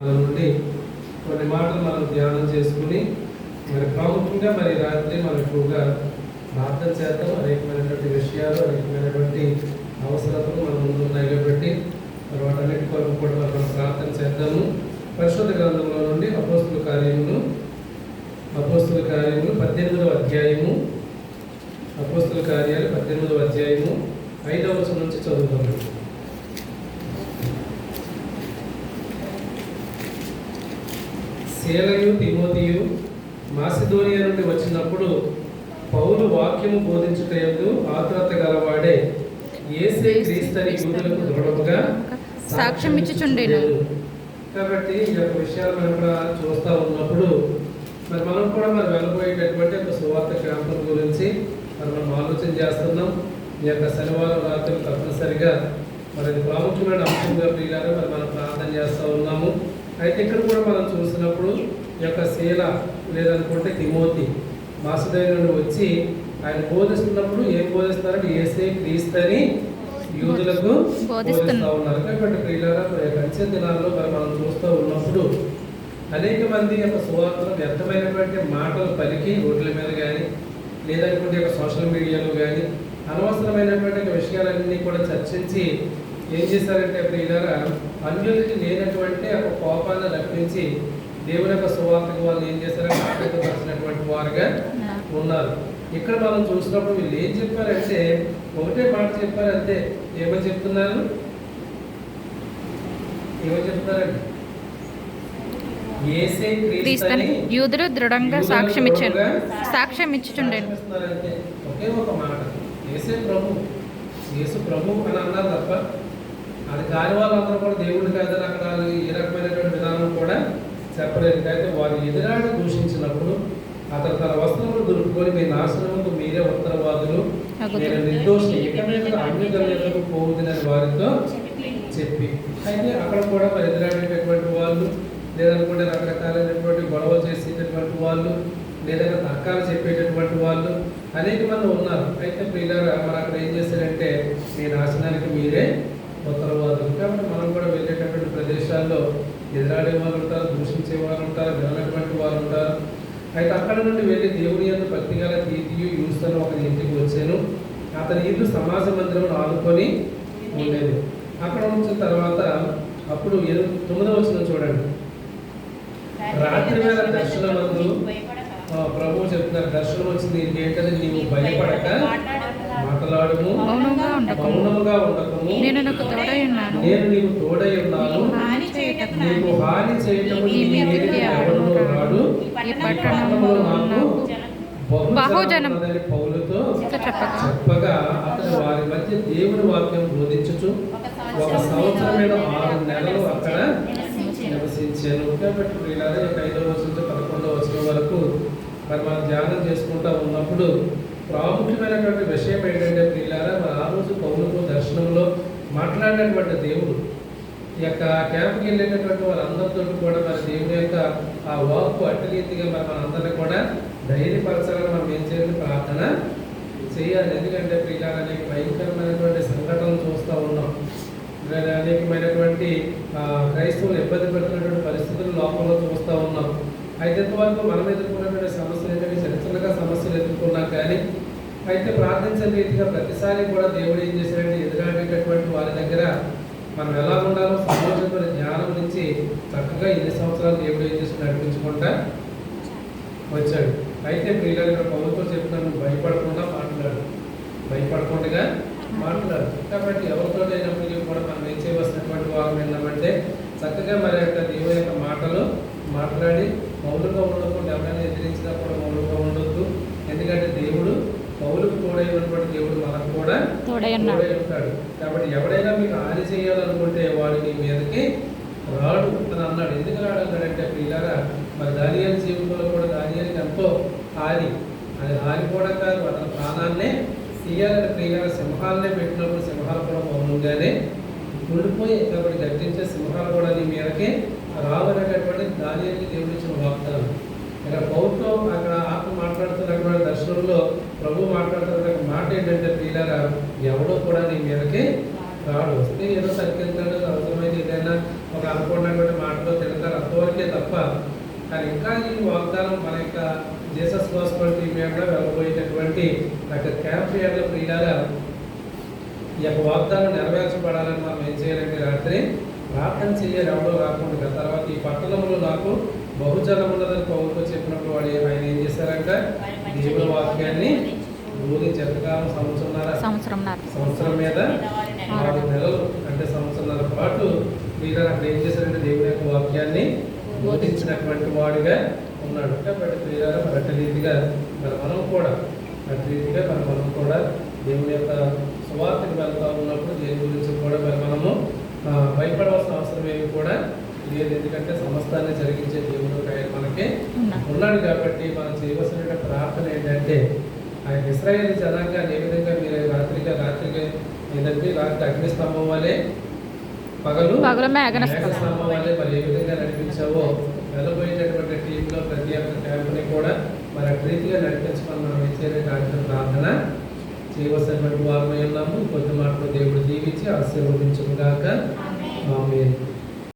నుండి కొన్ని మాటలు మనం ధ్యానం చేసుకుని మరి ప్రాముఖ్యంగా మరి రాత్రి మనం ఎక్కువగా ప్రార్థన చేద్దాం. అనేకమైనటువంటి విషయాలు అనేకమైనటువంటి అవసరాలు మన ముందు ఉన్నాయి కాబట్టి మరి వాటన్నిటి కొరకు కూడా మనం ప్రార్థన చేద్దాము. పరిశుద్ధ గ్రంథంలో నుండి అపోస్తుల కార్యములు అపోస్తుల కార్యములు పద్దెనిమిదవ అధ్యాయము అపోస్తుల కార్యాలు పద్దెనిమిదవ అధ్యాయము ఐదవ నుంచి చదువుతాము శీలయు తిమోతియు మాసిదోనియా నుండి వచ్చినప్పుడు పౌలు వాక్యము బోధించుటయందు ఆతురత గలవాడే ఏసే క్రీస్తని యూదులకు దృఢముగా సాక్ష్యం ఇచ్చుచుండెను. కాబట్టి ఈ యొక్క విషయాలు మనం కూడా చూస్తూ ఉన్నప్పుడు మరి మనం కూడా మరి వెళ్ళబోయేటటువంటి ఒక సువార్త క్యాంపుల గురించి మరి మనం ఆలోచన చేస్తున్నాం ఈ యొక్క శనివారం రాత్రి తప్పనిసరిగా మరి ప్రాముఖ్యమైన అంశంగా ప్రియులారా మరి మనం ప్రార్థన చేస్తూ ఉన్నాము అయితే ఇక్కడ కూడా మనం చూసినప్పుడు ఈ యొక్క శీల లేదనుకుంటే తిమోతి మాసుదైన నుండి వచ్చి ఆయన బోధిస్తున్నప్పుడు ఏం బోధిస్తారంటే ఏసే క్రీస్తని యూదులకు. బోధిస్తా ఉన్నారు కాబట్టి ప్రియులారా అంచె దినాల్లో మరి మనం చూస్తూ ఉన్నప్పుడు అనేక మంది యొక్క సువార్తలు వ్యర్థమైనటువంటి మాటలు పలికి రోడ్ల మీద కానీ లేదనుకుంటే యొక్క సోషల్ మీడియాలో కానీ అనవసరమైనటువంటి విషయాలన్నీ కూడా చర్చించి ఏం చేశారంటే ప్రియులారా అన్యులకి లేనటువంటి ఒక కోపాన్ని రప్పించి దేవుని యొక్క సువార్తకు వాళ్ళు ఏం చేశారంటే ఆటంకపరిచినటువంటి వారుగా ఉన్నారు. ఇక్కడ మనం చూసినప్పుడు వీళ్ళు ఏం చెప్పారంటే ఒకటే మాట చెప్పారు అంతే. ఏమని చెప్తున్నారు? ఏమని చెప్తున్నారండి? యూదులు దృఢంగా సాక్ష్యం దృఢంగా సాక్ష్యం ఒకే ఒక మాట. ఏసే ప్రభు. యేసు ప్రభు అని అన్నారు తప్ప అది కాని వాళ్ళందరూ కూడా దేవుడు కాదని అక్కడ ఏ రకమైనటువంటి విధానం కూడా చెప్పలేదు అయితే వారు ఎదురాడి దూషించినప్పుడు అతను తన వస్త్రములు దులుపుకొని మీ నాశనముకు మీరే ఉత్తరవాదులు. నేను నిర్దోషి. ఇక మీద పోవుతుందని వారితో చెప్పి. అయితే అక్కడ కూడా మరి ఎదురాడేటటువంటి వాళ్ళు లేదనుకుంటే రకరకాలైనటువంటి గొడవలు చేసేటటువంటి వాళ్ళు లేదంటే తర్కాలు చెప్పేటటువంటి వాళ్ళు అనేక మంది ఉన్నారు. అయితే ప్రియులారా మరి అక్కడ ఏం చేశారంటే మీ నాశనానికి మీరే ఉత్తరవాదులు కాబట్టి మనం కూడా వెళ్ళేటటువంటి ప్రదేశాల్లో ఎదురాడే వాళ్ళు ఉంటారు దూషించే వారు ఉంటారు వినటువంటి వారు ఉంటారు అయితే అక్కడ నుండి వెళ్ళి దేవుని యొక్క భక్తి గల తీతియు యూస్తను ఒక ఇంటికి వచ్చాను. అతని ఇల్లు సమాజ మందిరం ఆదుకొని ఉండేది. అక్కడ ఉంచిన తర్వాత అప్పుడు తొమ్మిదవ వచ్చిన చూడండి. రాత్రి వేళ దర్శనమందు ప్రభు ప్రభువు చెప్తున్నారు దర్శనం వచ్చింది ఏంటంటే నీవు భయపడక. మాట్లాడము. ఉండకము. మౌనముగా ఉండకము. నేను నాకు తోడై ఉన్నాను. నేను నీకు తోడై ఉన్నాను. హాని చేయుటకు నీకు హాని చేయటము నీ మీదికి రాడు. ఈ పట్టణంలో నాకు బహుజనం. పౌలతో చెప్పగా. అతను వారి మధ్య దేవుని వాక్యం బోధించుచు ఒక సంవత్సరమైన ఆరు నెలలు అక్కడ నివసించాను. కాబట్టి వీళ్ళని ఒక ఐదవ వచ్చిన నుంచి పదకొండవ వచ్చిన వరకు మరి మనం ధ్యానం చేసుకుంటా ఉన్నప్పుడు ప్రాముఖ్యమైనటువంటి విషయం ఏంటంటే ప్రియులారా మన ఆ రోజు పౌరులకు దర్శనంలో మాట్లాడినటువంటి దేవుడు ఈ యొక్క క్యాంప్కి వెళ్ళేటటువంటి వాళ్ళందరితో కూడా మన దేవుని యొక్క ఆ వాక్కు అట్టరీతిగా మన మనందరినీ కూడా ధైర్యపరచాలని మనం ఏం చేయాలి? ప్రార్థన చేయాలి. ఎందుకంటే ప్రియులారా అనేక భయంకరమైనటువంటి సంఘటనలు చూస్తూ ఉన్నాం. ఇలాగ అనేకమైనటువంటి క్రైస్తవులు ఇబ్బంది పెడుతున్నటువంటి పరిస్థితులు లోపల చూస్తూ ఉన్నాం. అయితే వరకు మనం ఎదుర్కొన్నటువంటి సమస్యలు ఏంటంటే చిన్న చిన్నగా సమస్యలు ఎదుర్కొన్నాం కానీ అయితే ప్రార్థించిన రీతిగా ప్రతిసారి కూడా దేవుడు ఏం చేశాడంటే ఎదురాడేటటువంటి వారి దగ్గర మనం ఎలా ఉండాలో సమాజంలో జ్ఞానం నుంచి చక్కగా ఎన్ని సంవత్సరాలు దేవుడు ఏం చేసి నడిపించుకుంటా వచ్చాడు. అయితే ప్రియుగారు ఇక్కడ పౌరుతో చెప్తున్నాను భయపడకుండా మాట్లాడు. భయపడకుండా మాట్లాడు. కాబట్టి ఎవరితో కూడా మనం ఏం చేయవలసినటువంటి వారు ఏంటంటే చక్కగా మరి యొక్క దేవుని యొక్క మాటలు మాట్లాడి మౌలుగా ఉండకుండా ఎవరైనా ఎదిరించినా కూడా మౌలుగా ఉండొద్దు. ఎందుకంటే దేవుడు పౌరుకు తోడై ఉన్నటువంటి దేవుడు మనకు కూడా తోడై ఉంటాడు. కాబట్టి ఎవడైనా మీకు హాని చేయాలనుకుంటే వాడు నీ మీదకి రాడు అని అన్నాడు. ఎందుకు రాడు అన్నాడంటే పిల్లరా మరి దానియాల జీవితంలో కూడా దానియాలకి ఎంతో హాని. అది హాని కూడా కాదు అతని ప్రాణాన్నే తీయాలని ప్రియుల సింహాలనే పెట్టినప్పుడు సింహాలు కూడా మౌనంగానే ఉండిపోయి కాబట్టి గర్జించే సింహాలు కూడా నీ మీదకి రావనేటటువంటి దానికి దేవుడిచ్చిన వాగ్దానం ఇక్కడ ప్రభుత్వం అక్కడ ఆత్మ మాట్లాడుతున్నటువంటి దర్శనంలో ప్రభు మాట్లాడుతున్న మాట ఏంటంటే ప్రియులారా ఎవడో కూడా నీ మీదకి రాడు. వస్తే ఏదో సరికెళ్తాడు అవసరమైతే ఏదైనా ఒక అనుకున్నటువంటి మాటలో తిడతారు. ఇంకా ఈ వాగ్దానం మన యొక్క జీసస్ గోస్పల్ టీమ్ మీద వెళ్ళబోయేటటువంటి అక్కడ యొక్క క్యాంప్ ఏర్ల ప్రియులారా ఈ యొక్క వాగ్దానం నెరవేర్చబడాలని మనం ఏం చేయాలంటే రాత్రి ప్రార్థన చేయాలి ఎవడో రాకుండా తర్వాత ఈ పట్టణంలో నాకు బహుజనం ఉన్నదని పౌరులు చెప్పినప్పుడు వాడు ఆయన ఏం చేశారంటే దేవుని వాక్యాన్ని ఎంతకాలం సంవత్సరంన్నర సంవత్సరం సంవత్సరం మీద ఆరు నెలలు అంటే సంవత్సరాల పాటు మీరు అక్కడ ఏం చేశారంటే దేవుని యొక్క వాక్యాన్ని బోధించినటువంటి వాడిగా ఉన్నాడు. కాబట్టి అట్టి రీతిగా మరి మనం కూడా అట్టి రీతిగా మరి మనం కూడా దేవుని యొక్క సువార్తకి వెళ్తా ఉన్నప్పుడు దేని గురించి కూడా మరి మనము భయపడవలసిన అవసరం ఏమి కూడా లేదు ఎందుకంటే సమస్తాన్ని జరిగించే దేవుడు ఆయన మనకి ఉన్నాడు కాబట్టి మనం చేయవలసిన ప్రార్థన ఏంటంటే ఆయన ఇస్రాయేల్ జనాంగాన్ని ఏ విధంగా మీరు రాత్రిగా రాత్రిగా ఏదంటే రాత్రి అగ్ని స్తంభం వలె పగలు స్తంభం. వలె మరి ఏ విధంగా నడిపించావో వెళ్ళబోయేటటువంటి టీంలో ప్రతి ఒక్క క్యాంపుని కూడా మరి అటు రీతిగా నడిపించమని మనం ఇచ్చే ప్రార్థన చేయవలసినటువంటి వారమై ఉన్నాము. కొద్ది మాటలు దేవుడు దీవించి ఆశీర్వదించుగాక ఆమె